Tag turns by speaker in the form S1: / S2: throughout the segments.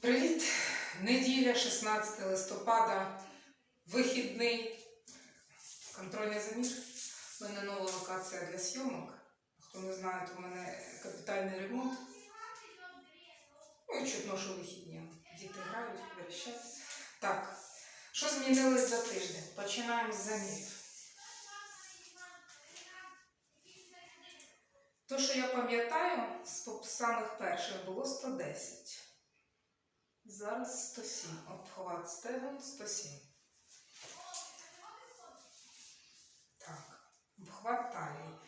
S1: Привіт! Неділя, 16 листопада, вихідний, контрольний замір. У мене нова локація для зйомок. Хто не знає, то в мене капітальний ремонт. Ну і чутно, що вихідні. Діти грають, верещать. Так, що змінилось за тиждень? Починаємо з замірів. То, що я пам'ятаю, з самих перших було 110. Зараз 107. Обхват стегон 107. Так, обхват талії.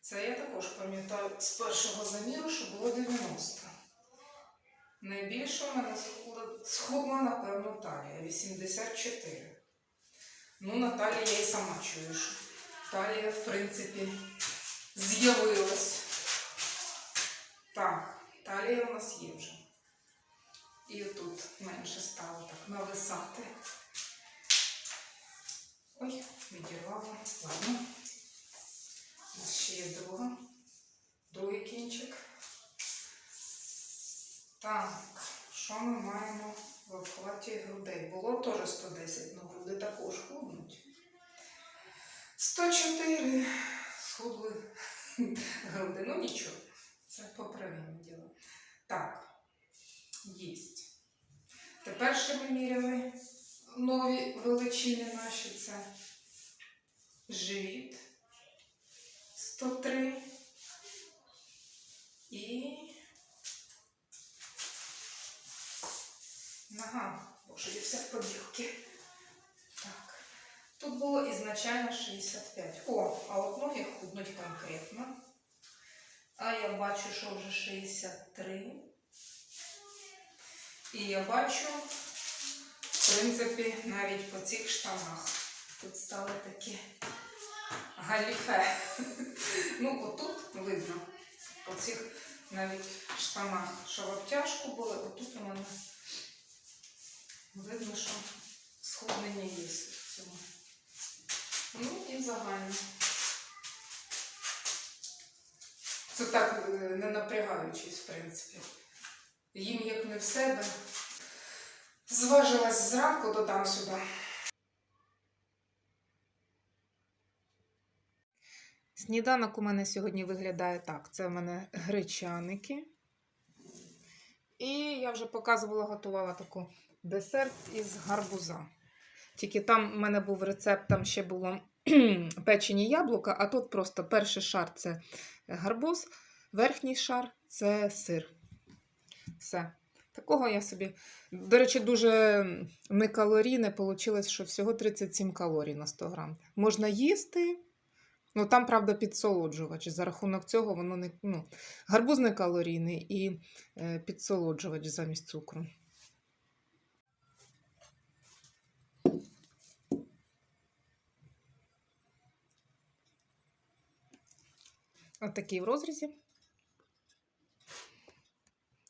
S1: Це я також пам'ятаю з першого заміру, що було 90. Найбільше в мене схудла, напевно, талія 84. Ну, на талії я і сама чую, що талія, в принципі, з'явилась. Менше стало так нависати. Ой, відірвала. Ладно. У нас ще є друга. Другий кінчик. Так, що ми маємо в обхваті грудей? Було теж 110, але груди також худнуть. 104 схудли груди. Ну нічого, це поправимо Тепер ще ми міряли нові величини наші. Це живіт 103 і нога. Боже, я вся в поділки. Так. Тут було ізначально 65. О, а от ноги худнуть конкретно. А я бачу, що вже 63. І я бачу, в принципі, навіть по цих штанах. Тут стали такі галіфе. Ну, отут видно, по цих навіть штанах, що в обтяжку були, отут у мене видно, що сходнення є в цьому. Ну і загально. Це так е, не напрягаючись, в принципі їм як не в себе. Зважилась зранку, додам сюди. Сніданок у мене сьогодні виглядає так. Це в мене гречаники. І я вже показувала, готувала таку десерт із гарбуза. Тільки там в мене був рецепт, там ще було печені яблука, а тут просто перший шар це гарбуз, верхній шар це сир. Все. Такого я собі. До речі, дуже некалорійне вийшло, що всього 37 калорій на 100 грам. Можна їсти, ну там, правда, підсолоджувач. За рахунок цього воно не. Ну, гарбуз не калорійний і е, підсолоджувач замість цукру. Отакий в розрізі.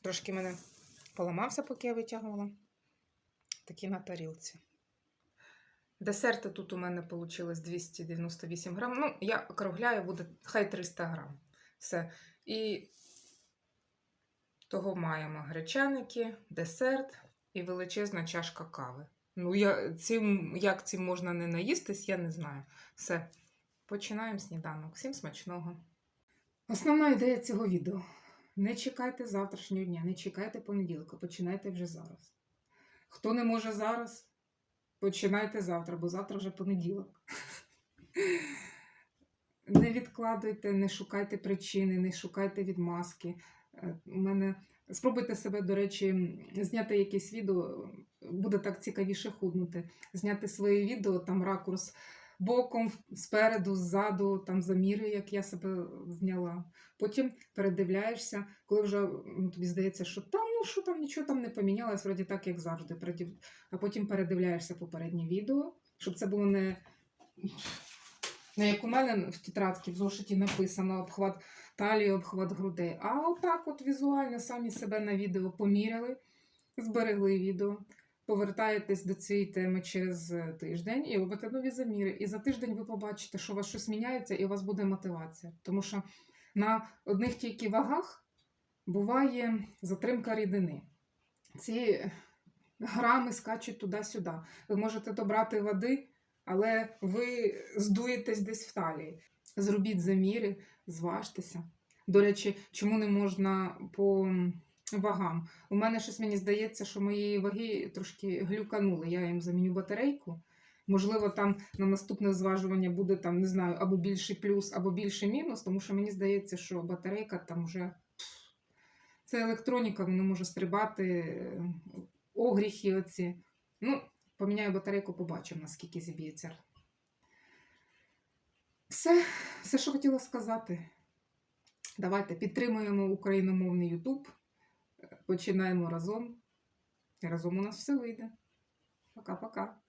S1: Трошки мене поламався, поки я витягувала. Такі на тарілці. Десерти тут у мене вийшло 298 грам. Ну, я округляю, буде хай 300 грам. Все. І того маємо гречаники, десерт і величезна чашка кави. Ну, я, цим, як цим можна не наїстись, я не знаю. Все. Починаємо сніданок. Всім смачного. Основна ідея цього відео. Не чекайте завтрашнього дня, не чекайте понеділка, починайте вже зараз. Хто не може зараз, починайте завтра, бо завтра вже понеділок. Не відкладуйте, не шукайте причини, не шукайте відмазки. Е, У мене спробуйте себе, до речі, зняти якесь відео, буде так цікавіше худнути. Зняти своє відео, там ракурс боком, спереду, ззаду, там заміри, як я себе зняла. Потім передивляєшся, коли вже тобі здається, що там, ну що там, нічого там не помінялось, вроді так, як завжди. А потім передивляєшся попереднє відео, щоб це було не, не як у мене в тетрадці в зошиті написано обхват талії, обхват грудей. А отак от візуально самі себе на відео поміряли, зберегли відео. Повертаєтесь до цієї теми через е, тиждень і робите нові заміри. І за тиждень ви побачите, що у вас щось міняється, і у вас буде мотивація. Тому що на одних тільки вагах буває затримка рідини. ці грами скачуть туди-сюди. Ви можете добрати води, але ви здуєтесь десь в талії. Зробіть заміри, зважтеся. До речі, чому не можна по вагам? У мене щось мені здається, що мої ваги трошки глюканули. Я їм заміню батарейку. Можливо, там на наступне зважування буде там, не знаю, або більший плюс, або більший мінус, тому що мені здається, що батарейка там вже це електроніка, воно може стрибати, е, огріхи оці. Ну, поміняю батарейку, побачимо, наскільки зіб'ється. Все, все, що хотіла сказати. Давайте підтримуємо україномовний YouTube. Починаємо разом. Разом у нас все вийде. Пока-пока.